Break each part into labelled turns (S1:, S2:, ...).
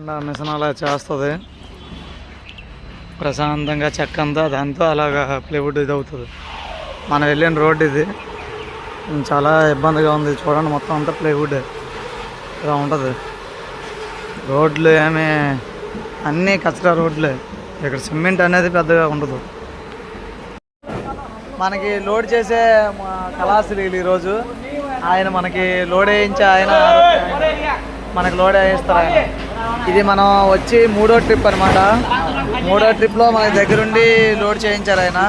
S1: Machine అలా చేస్తుంది. ప్రశాంతంగా చెక్క అంతా దాంతో అలాగా ప్లేవుడ్ ఇది అవుతుంది మనం వెళ్ళిన రోడ్ ఇది. చాలా ఇబ్బందిగా ఉంది. చూడండి మొత్తం అంతా ప్లేవుడ్ ఇలా ఉంటుంది. రోడ్లు ఏమి అన్నీ కచరా రోడ్లే. ఇక్కడ సిమెంట్ అనేది పెద్దగా ఉండదు. మనకి లోడ్ చేసే మా కళాశ్రీలు ఈరోజు. ఆయన మనకి లోడ్ వేయించే ఆయన. మనకి లోడ్ వేయిస్తారు ఆయన. ఇది మనం వచ్చి మూడో ట్రిప్ అనమాట మూడో ట్రిప్లో మన దగ్గరుండి లోడ్ చేయించారు ఆయన.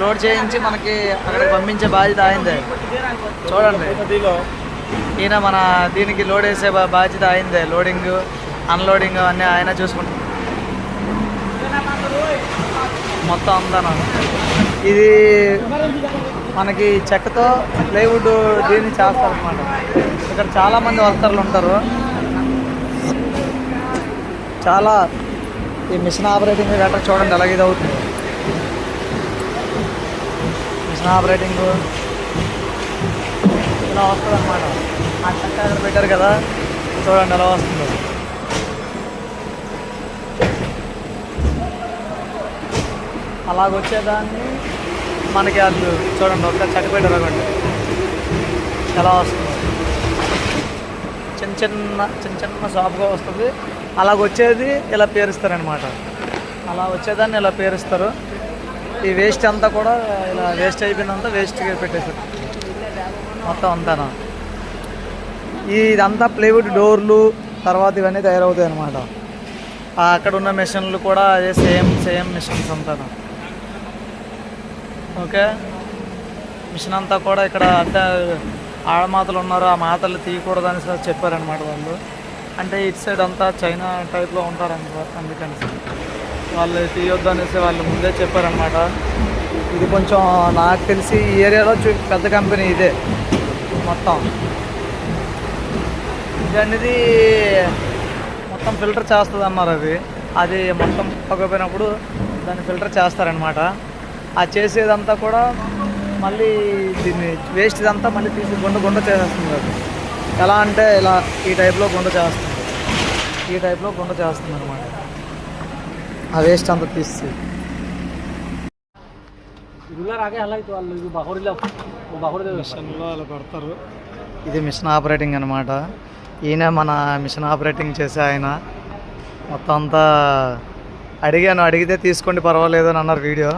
S1: లోడ్ చేయించి మనకి అక్కడికి పంపించే బాధ్యత ఆయనదే. చూడండి. ఈయన మన దీనికి లోడ్ వేసే బాధ్యత ఆయనదే. లోడింగ్ అన్లోడింగ్ అన్నీ ఆయన చూసుకుంటారు మొత్తం అంతా ఇది మనకి చెక్కతో ప్లైవుడ్ దీన్ని చేస్తారనమాట ఇక్కడ చాలా మంది వర్కర్లు ఉంటారు. చాలా ఈ మిషన్ ఆపరేటింగ్ గట్రా చూడండి ఎలా ఇది అవుతుంది మిషన్ ఆపరేటింగ్ ఇలా వస్తుంది అనమాట ఆ అక్కడ పెట్టారు కదా చూడండి ఎలా వస్తుంది. అలాగొచ్చేదాన్ని మనకి అది చూడండి ఒక చెక్క పెట్టారు ఎలా వస్తుంది. చిన్న చిన్న చిన్న చిన్న షాప్గా వస్తుంది. అలాగ వచ్చేది ఇలా పేరుస్తారనమాట అలా వచ్చేదాన్ని ఇలా పేరుస్తారు. ఈ వేస్ట్ అంతా కూడా ఇలా వేస్ట్ అయిపోయినంత వేస్ట్గా పెట్టేశారు. మొత్తం అంతానా. ఇదంతా ప్లేవుడ్ డోర్లు తర్వాత ఇవన్నీ తయారవుతాయి అనమాట అక్కడ ఉన్న మిషన్లు కూడా అదే సేమ్ సేమ్ మిషన్స్ అంతా ఓకే? మిషన్ అంతా కూడా ఇక్కడ అంటే ఆడమాతలు ఉన్నారు ఆ మాతలు తీయకూడదని సార్ చెప్పారనమాట వాళ్ళు. అంటే ఇటు సైడ్ అంతా చైనా టైప్లో ఉంటారు అందుకని. వాళ్ళు తీయొద్దు అనేసి వాళ్ళు ముందే చెప్పారనమాట ఇది కొంచెం నాకు తెలిసి ఈ ఏరియాలో చూ- పెద్ద కంపెనీ ఇదే మొత్తం. ఇది అనేది మొత్తం ఫిల్టర్ చేస్తుంది అన్నారు అది. అది మొత్తం పగపోయినప్పుడు దాన్ని ఫిల్టర్ చేస్తారనమాట ఆ చేసేదంతా కూడా మళ్ళీ దీన్ని వేస్ట్ ఇదంతా మళ్ళీ తీసి గుండ గుండ చేసేస్తుంది అది ఎలా అంటే ఇలా ఈ టైప్లో గుండ చేస్తుంది ఈ టైప్లో గుండ చేస్తుంది అనమాట ఆ వేస్ట్ అంతా తీసి. మిషన్లో అలా పెడతారు ఇది మిషన్ ఆపరేటింగ్ అనమాట ఈయన మన మిషన్ ఆపరేటింగ్ చేసే ఆయన. మొత్తం అంతా అడిగాను అడిగితే తీసుకోండి పర్వాలేదు అని అన్నారు వీడియో.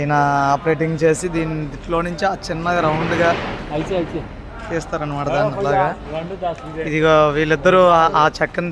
S1: ఈయన ఆపరేటింగ్ చేసి దీని దీంట్లో నుంచి ఆ చిన్నగా రౌండ్గా తీస్తారనమాట దాన్ని అలాగా. ఇదిగో వీళ్ళిద్దరూ ఆ- ఆ చెక్కని